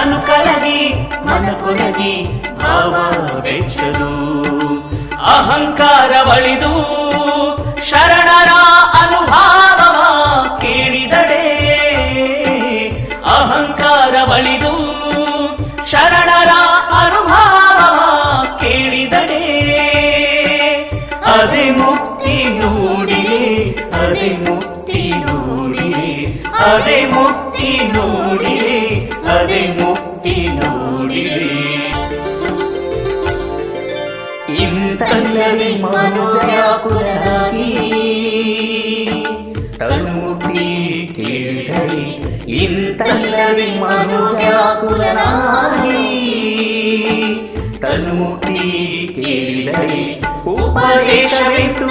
ತನು ಕರಗಿ ಮನ ಕೊರಗಿ ಭಾವ ಬೆಚ್ಚದು ಅಹಂಕಾರ ಬಳಿದು ಶರಣರ ನೋಡಿರಿ ಅದೇ ಮುಕ್ತಿ ನೋಡಿರಿ ಇಂತಲ್ಲದೆ ಮನೋವ್ಯಾಕುಲರಾಗಿ ತನ್ನುಟಿ ಕೇಳಿದಳಿ ಇಂತಲ್ಲದೆ ಮನೋವ್ಯಾಕುಲರಾಗಿ ತನ್ನುಟಿ ಕೇಳಿದಳಿ ಉಪದೇಶವಿತ್ತು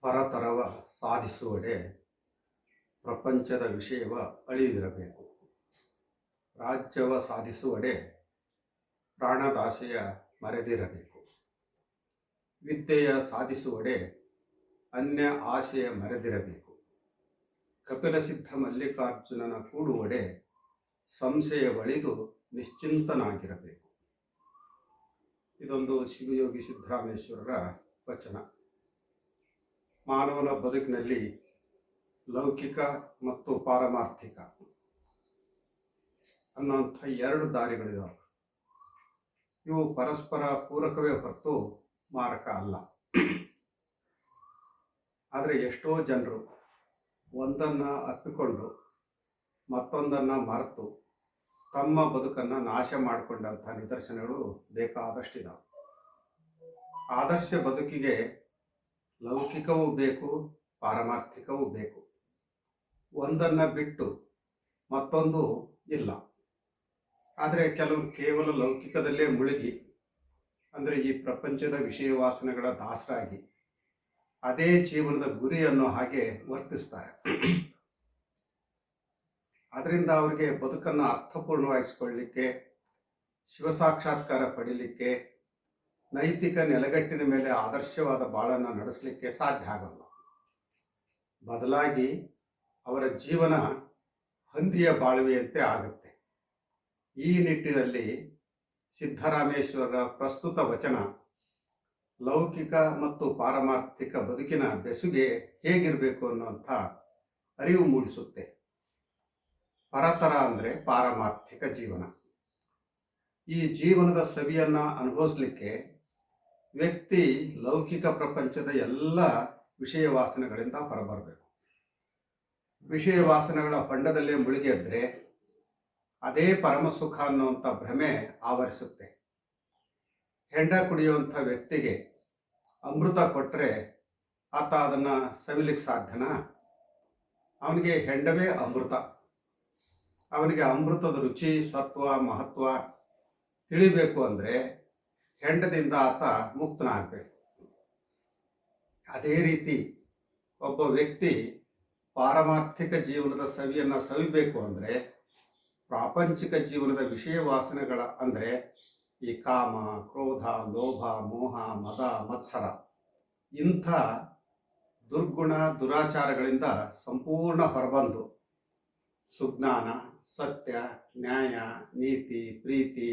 ಪರತರವ ಸಾಧಿಸುವಡೆ ಪ್ರಪಂಚದ ವಿಷಯವ ಅಳಿದಿರಬೇಕು. ರಾಜ್ಯವ ಸಾಧಿಸುವಡೆ ಪ್ರಾಣದಾಶೆಯ ಮರೆದಿರಬೇಕು. ವಿದ್ಯೆಯ ಸಾಧಿಸುವಡೆ ಅನ್ಯ ಆಶೆಯ ಮರೆದಿರಬೇಕು. ಕಪಿಲಸಿದ್ಧ ಮಲ್ಲಿಕಾರ್ಜುನನ ಕೂಡುವಡೆ ಸಂಶಯ ಬಳಿದು ನಿಶ್ಚಿಂತನಾಗಿರಬೇಕು. ಇದೊಂದು ಶಿವಯೋಗಿ ಸಿದ್ದರಾಮೇಶ್ವರರ ವಚನ. ಮಾನವನ ಬದುಕಿನಲ್ಲಿ ಲೌಕಿಕ ಮತ್ತು ಪಾರಮಾರ್ಥಿಕ ಅನ್ನುವಂಥ ಎರಡು ದಾರಿಗಳಿದಾವೆ. ಇವು ಪರಸ್ಪರ ಪೂರಕವೇ ಹೊರತು ಮಾರಕ ಅಲ್ಲ. ಆದರೆ ಎಷ್ಟೋ ಜನರು ಒಂದನ್ನು ಅಪ್ಪಿಕೊಂಡು ಮತ್ತೊಂದನ್ನು ಮರೆತು ತಮ್ಮ ಬದುಕನ್ನು ನಾಶ ಮಾಡಿಕೊಂಡಂಥ ನಿದರ್ಶನಗಳು ಬೇಕಾದಷ್ಟಿದಾವೆ. ಆದರ್ಶ ಬದುಕಿಗೆ ಲೌಕಿಕವೂ ಬೇಕು, ಪಾರಮಾರ್ಥಿಕವೂ ಬೇಕು. ಒಂದನ್ನು ಬಿಟ್ಟು ಮತ್ತೊಂದು ಇಲ್ಲ. ಆದರೆ ಕೆಲವರು ಕೇವಲ ಲೌಕಿಕದಲ್ಲೇ ಮುಳುಗಿ, ಅಂದರೆ ಈ ಪ್ರಪಂಚದ ವಿಷಯ ವಾಸನೆಗಳ ದಾಸರಾಗಿ ಅದೇ ಜೀವನದ ಗುರಿ ಅನ್ನೋ ಹಾಗೆ ವರ್ತಿಸ್ತಾರೆ. ಅದರಿಂದ ಅವರಿಗೆ ಬದುಕನ್ನು ಅರ್ಥಪೂರ್ಣವಾಗಿಸ್ಕೊಳ್ಳಿಕ್ಕೆ, ಶಿವಸಾಕ್ಷಾತ್ಕಾರ ಪಡೀಲಿಕ್ಕೆ ನೈತಿಕ ನೆಲೆಗಟ್ಟಿನ ಮೇಲೆ ಆದರ್ಶವಾದ ಬಾಳನ್ನು ನಡೆಸಲಿಕ್ಕೆ ಸಾಧ್ಯ ಆಗಲ್ಲ. ಬದಲಾಗಿ ಅವರ ಜೀವನ ಹಂದಿಯ ಬಾಳ್ವೆಯಂತೆ ಆಗುತ್ತೆ. ಈ ನಿಟ್ಟಿನಲ್ಲಿ ಸಿದ್ದರಾಮೇಶ್ವರರ ಪ್ರಸ್ತುತ ವಚನ, ಲೌಕಿಕ ಮತ್ತು ಪಾರಮಾರ್ಥಿಕ ಬದುಕಿನ ಬೆಸುಗೆ ಹೇಗಿರಬೇಕು ಅನ್ನುವಂಥ ಅರಿವು ಮೂಡಿಸುತ್ತೆ. ಪರತರ ಅಂದರೆ ಪಾರಮಾರ್ಥಿಕ ಜೀವನ. ಈ ಜೀವನದ ಸವಿಯನ್ನು ಅನುಭವಿಸ್ಲಿಕ್ಕೆ ವ್ಯಕ್ತಿ ಲೌಕಿಕ ಪ್ರಪಂಚದ ಎಲ್ಲ ವಿಷಯ ವಾಸನೆಗಳಿಂದ ಹೊರಬರಬೇಕು. ವಿಷಯ ವಾಸನೆಗಳ ಹೊಂಡದಲ್ಲೇ ಮುಳುಗೆದ್ರೆ ಅದೇ ಪರಮ ಸುಖ ಅನ್ನುವಂಥ ಭ್ರಮೆ ಆವರಿಸುತ್ತೆ. ಹೆಂಡ ಕುಡಿಯುವಂಥ ವ್ಯಕ್ತಿಗೆ ಅಮೃತ ಕೊಟ್ಟರೆ ಆತ ಅದನ್ನು ಸವಿಲಿಕ್ಕೆ ಸಾಧ್ಯನಾ? ಅವನಿಗೆ ಹೆಂಡವೇ ಅಮೃತ. ಅವನಿಗೆ ಅಮೃತದ ರುಚಿ, ಸತ್ವ, ಮಹತ್ವ ತಿಳಿಬೇಕು ಅಂದರೆ ಹೆಂಡದಿಂದ ಆತ ಮುಕ್ತನಾಗಬೇಕು. ಅದೇ ರೀತಿ ಒಬ್ಬ ವ್ಯಕ್ತಿ ಪಾರಮಾರ್ಥಿಕ ಜೀವನದ ಸವಿಯನ್ನು ಸವಿಬೇಕು ಅಂದರೆ, ಪ್ರಾಪಂಚಿಕ ಜೀವನದ ವಿಷಯ ವಾಸನೆಗಳ ಅಂದರೆ ಈ ಕಾಮ, ಕ್ರೋಧ, ಲೋಭ, ಮೋಹ, ಮದ, ಮತ್ಸರ, ಇಂಥ ದುರ್ಗುಣ, ದುರಾಚಾರಗಳಿಂದ ಸಂಪೂರ್ಣ ಹೊರಬಂದು ಸುಜ್ಞಾನ, ಸತ್ಯ, ನ್ಯಾಯ, ನೀತಿ, ಪ್ರೀತಿ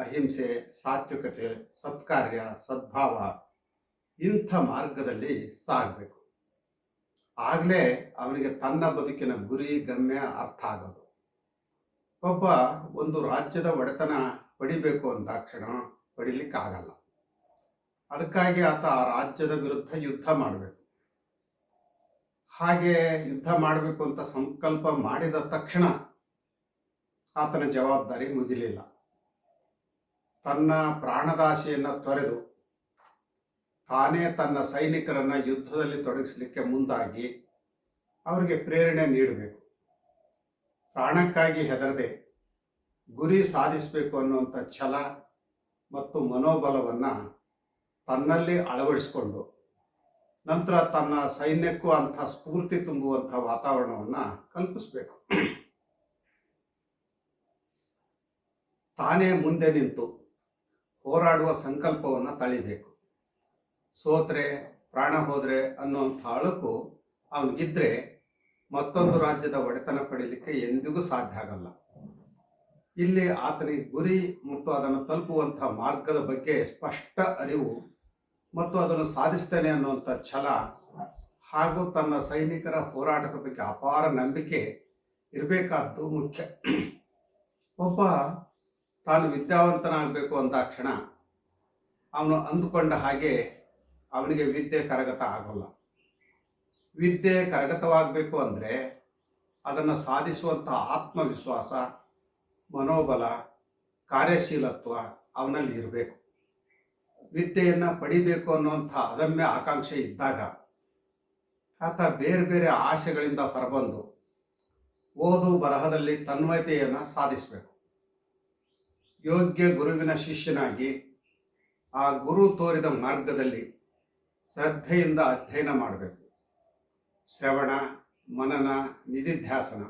ಅಹಿಂಸೆ, ಸಾತ್ವಿಕತೆ, ಸತ್ಕಾರ್ಯ, ಸದ್ಭಾವ ಇಂಥ ಮಾರ್ಗದಲ್ಲಿ ಸಾಗಬೇಕು. ಆಗಲೇ ಅವನಿಗೆ ತನ್ನ ಬದುಕಿನ ಗುರಿ, ಗಮ್ಯ ಅರ್ಥ ಆಗೋದು. ಒಬ್ಬ ಒಂದು ರಾಜ್ಯದ ಒಡೆತನ ಪಡಿಬೇಕು ಅಂದಾಕ್ಷಣ ಪಡಿಲಿಕ್ಕಾಗಲ್ಲ ಅದಕ್ಕಾಗಿ ಆತ ಆ ರಾಜ್ಯದ ವಿರುದ್ಧ ಯುದ್ಧ ಮಾಡಬೇಕು. ಹಾಗೆ ಯುದ್ಧ ಮಾಡಬೇಕು ಅಂತ ಸಂಕಲ್ಪ ಮಾಡಿದ ತಕ್ಷಣ ಆತನ ಜವಾಬ್ದಾರಿ ಮುಗಿಲಿಲ್ಲ. ತನ್ನ ಪ್ರಾಣದಾಶೆಯನ್ನು ತೊರೆದು ತಾನೇ ತನ್ನ ಸೈನಿಕರನ್ನ ಯುದ್ಧದಲ್ಲಿ ತೊಡಗಿಸಲಿಕ್ಕೆ ಮುಂದಾಗಿ ಅವರಿಗೆ ಪ್ರೇರಣೆ ನೀಡಬೇಕು. ಪ್ರಾಣಕ್ಕಾಗಿ ಹೆದರದೆ ಗುರಿ ಸಾಧಿಸಬೇಕು ಅನ್ನುವಂಥ ಛಲ ಮತ್ತು ಮನೋಬಲವನ್ನು ತನ್ನಲ್ಲಿ ಅಳವಡಿಸಿಕೊಂಡು ನಂತರ ತನ್ನ ಸೈನ್ಯಕ್ಕೂ ಅಂಥ ಸ್ಫೂರ್ತಿ ತುಂಬುವಂಥ ವಾತಾವರಣವನ್ನು ಕಲ್ಪಿಸಬೇಕು. ತಾನೇ ಮುಂದೆ ನಿಂತು ಹೋರಾಡುವ ಸಂಕಲ್ಪವನ್ನು ತಳಿಬೇಕು. ಸೋತ್ರೆ, ಪ್ರಾಣ ಹೋದ್ರೆ ಅನ್ನುವಂಥ ಅಳುಕು ಅವನಿಗಿದ್ರೆ ಮತ್ತೊಂದು ರಾಜ್ಯದ ಒಡೆತನ ಪಡೀಲಿಕ್ಕೆ ಎಂದಿಗೂ ಸಾಧ್ಯ ಆಗಲ್ಲ. ಇಲ್ಲಿ ಆತನಿಗೆ ಗುರಿ ಮತ್ತು ಅದನ್ನು ತಲುಪುವಂಥ ಮಾರ್ಗದ ಬಗ್ಗೆ ಸ್ಪಷ್ಟ ಅರಿವು ಮತ್ತು ಅದನ್ನು ಸಾಧಿಸ್ತೇನೆ ಅನ್ನುವಂಥ ಛಲ ಹಾಗೂ ತನ್ನ ಸೈನಿಕರ ಹೋರಾಟದ ಬಗ್ಗೆ ಅಪಾರ ನಂಬಿಕೆ ಇರಬೇಕಾದ್ದು ಮುಖ್ಯ. ಒಬ್ಬ ತಾನು ವಿದ್ಯಾವಂತನಾಗಬೇಕು ಅಂದಾಕ್ಷಣ ಅವನು ಅಂದುಕೊಂಡ ಹಾಗೆ ಅವನಿಗೆ ವಿದ್ಯೆ ಕರಗತ ಆಗೋಲ್ಲ. ವಿದ್ಯೆ ಕರಗತವಾಗಬೇಕು ಅಂದರೆ ಅದನ್ನು ಸಾಧಿಸುವಂಥ ಆತ್ಮವಿಶ್ವಾಸ, ಮನೋಬಲ, ಕಾರ್ಯಶೀಲತ್ವ ಅವನಲ್ಲಿ ಇರಬೇಕು. ವಿದ್ಯೆಯನ್ನು ಪಡಿಬೇಕು ಅನ್ನುವಂಥ ಅದಮ್ಯ ಆಕಾಂಕ್ಷೆ ಇದ್ದಾಗ ಆತ ಬೇರೆ ಬೇರೆ ಆಶೆಗಳಿಂದ ಹೊರಬಂದು ಓದು ಬರಹದಲ್ಲಿ ತನ್ಮಯತೆಯನ್ನು ಸಾಧಿಸಬೇಕು. ಯೋಗ್ಯ ಗುರುವಿನ ಶಿಷ್ಯನಾಗಿ ಆ ಗುರು ತೋರಿದ ಮಾರ್ಗದಲ್ಲಿ ಶ್ರದ್ಧೆಯಿಂದ ಅಧ್ಯಯನ ಮಾಡಬೇಕು. ಶ್ರವಣ, ಮನನ, ನಿಧಿಧ್ಯಾಸನ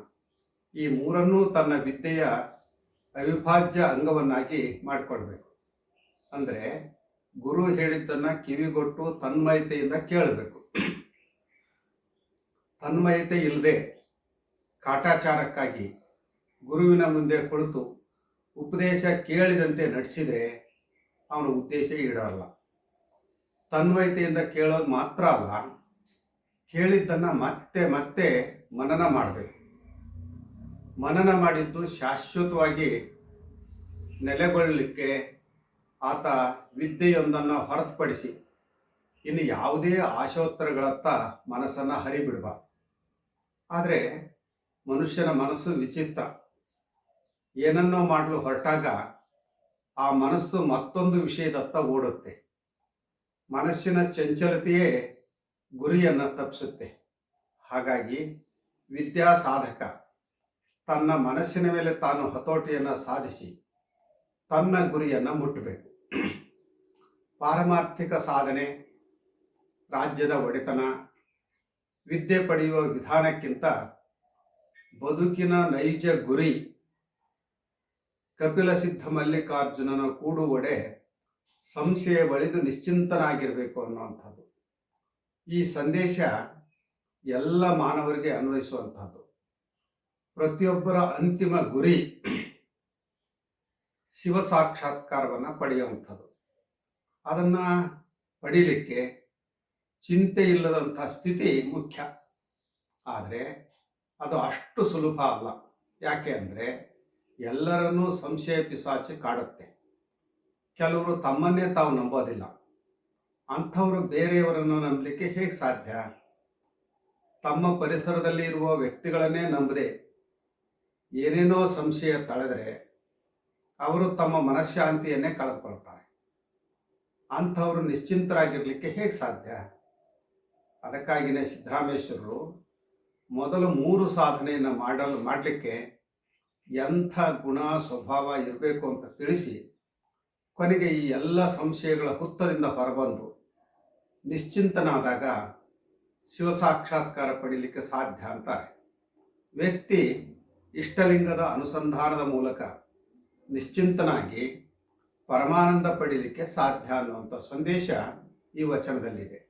ಈ ಮೂರನ್ನೂ ತನ್ನ ವಿದ್ಯೆಯ ಅವಿಭಾಜ್ಯ ಅಂಗವನ್ನಾಗಿ ಮಾಡಿಕೊಳ್ಬೇಕು. ಅಂದರೆ ಗುರು ಹೇಳಿದ್ದನ್ನು ಕಿವಿಗೊಟ್ಟು ತನ್ಮಯತೆಯಿಂದ ಕೇಳಬೇಕು. ತನ್ಮಯತೆ ಇಲ್ಲದೆ ಕಾಟಾಚಾರಕ್ಕಾಗಿ ಗುರುವಿನ ಮುಂದೆ ಕುಳಿತು ಉಪದೇಶ ಕೇಳಿದಂತೆ ನಡೆಸಿದರೆ ಅವನ ಉದ್ದೇಶ ಈಡಲ್ಲ ತನ್ಮಯತೆಯಿಂದ ಕೇಳೋದು ಮಾತ್ರ ಅಲ್ಲ, ಕೇಳಿದ್ದನ್ನು ಮತ್ತೆ ಮತ್ತೆ ಮನನ ಮಾಡಬೇಕು. ಮನನ ಮಾಡಿದ್ದು ಶಾಶ್ವತವಾಗಿ ನೆಲೆಗೊಳ್ಳಲಿಕ್ಕೆ ಆತ ವಿದ್ಯೆಯೊಂದನ್ನು ಹೊರತುಪಡಿಸಿ ಇನ್ನು ಯಾವುದೇ ಆಶೋತ್ತರಗಳತ್ತ ಮನಸ್ಸನ್ನು ಹರಿಬಿಡಬಾರ್ದು. ಆದರೆ ಮನುಷ್ಯನ ಮನಸ್ಸು ವಿಚಿತ್ರ. ಏನನ್ನೋ ಮಾಡಲು ಹೊರಟಾಗ ಆ ಮನಸ್ಸು ಮತ್ತೊಂದು ವಿಷಯದತ್ತ ಓಡುತ್ತೆ. ಮನಸ್ಸಿನ ಚಂಚಲತೆಯೇ ಗುರಿಯನ್ನು ತಪ್ಪಿಸುತ್ತೆ ಹಾಗಾಗಿ ವಿದ್ಯಾ ಸಾಧಕ ತನ್ನ ಮನಸ್ಸಿನ ಮೇಲೆ ತಾನು ಹತೋಟಿಯನ್ನು ಸಾಧಿಸಿ ತನ್ನ ಗುರಿಯನ್ನು ಮುಟ್ಟಬೇಕು. ಪಾರಮಾರ್ಥಿಕ ಸಾಧನೆ, ರಾಜ್ಯದ ಒಡೆತನ, ವಿದ್ಯೆ ಪಡೆಯುವ ವಿಧಾನಕ್ಕಿಂತ ಬದುಕಿನ ನೈಜ ಗುರಿ ಕಪಿಲ ಸಿದ್ಧ ಮಲ್ಲಿಕಾರ್ಜುನನ ಕೂಡುವಡೆ ಸಂಶಯ ಬಳಿದು ನಿಶ್ಚಿಂತನಾಗಿರಬೇಕು ಅನ್ನುವಂಥದ್ದು. ಈ ಸಂದೇಶ ಎಲ್ಲ ಮಾನವರಿಗೆ ಅನ್ವಯಿಸುವಂಥದ್ದು. ಪ್ರತಿಯೊಬ್ಬರ ಅಂತಿಮ ಗುರಿ ಶಿವ ಸಾಕ್ಷಾತ್ಕಾರವನ್ನು ಪಡೆಯುವಂಥದ್ದು. ಅದನ್ನು ಪಡೀಲಿಕ್ಕೆ ಚಿಂತೆ ಇಲ್ಲದಂಥ ಸ್ಥಿತಿ ಮುಖ್ಯ. ಆದರೆ ಅದು ಅಷ್ಟು ಸುಲಭ ಅಲ್ಲ. ಯಾಕೆ ಅಂದರೆ ಎಲ್ಲರನ್ನೂ ಸಂಶಯ ಪಿಸಾಚಿ ಕಾಡುತ್ತೆ. ಕೆಲವರು ತಮ್ಮನ್ನೇ ತಾವು ನಂಬೋದಿಲ್ಲ. ಅಂಥವರು ಬೇರೆಯವರನ್ನು ನಂಬಲಿಕ್ಕೆ ಹೇಗೆ ಸಾಧ್ಯ? ತಮ್ಮ ಪರಿಸರದಲ್ಲಿ ಇರುವ ವ್ಯಕ್ತಿಗಳನ್ನೇ ನಂಬದೆ ಏನೇನೋ ಸಂಶಯ ತಳೆದರೆ ಅವರು ತಮ್ಮ ಮನಃಶಾಂತಿಯನ್ನೇ ಕಳೆದುಕೊಳ್ತಾರೆ. ಅಂಥವರು ನಿಶ್ಚಿಂತರಾಗಿರಲಿಕ್ಕೆ ಹೇಗೆ ಸಾಧ್ಯ? ಅದಕ್ಕಾಗಿನೇ ಸಿದ್ದರಾಮೇಶ್ವರರು ಮೊದಲು ಮೂರು ಸಾಧನೆಯನ್ನು ಮಾಡಲು ಮಾಡಲಿಕ್ಕೆ ಎಂಥ ಗುಣ ಸ್ವಭಾವ ಇರಬೇಕು ಅಂತ ತಿಳಿಸಿ ಕೊನೆಗೆ ಈ ಎಲ್ಲ ಸಂಶಯಗಳ ಹುತ್ತದಿಂದ ಹೊರಬಂದು ನಿಶ್ಚಿಂತನಾದಾಗ ಶಿವಸಾಕ್ಷಾತ್ಕಾರ ಪಡೀಲಿಕ್ಕೆ ಸಾಧ್ಯ ಅಂತಾರೆ. ವ್ಯಕ್ತಿ ಇಷ್ಟಲಿಂಗದ ಅನುಸಂಧಾನದ ಮೂಲಕ ನಿಶ್ಚಿಂತನಾಗಿ ಪರಮಾನಂದ ಪಡೀಲಿಕ್ಕೆ ಸಾಧ್ಯ ಅನ್ನುವಂಥ ಸಂದೇಶ ಈ ವಚನದಲ್ಲಿದೆ.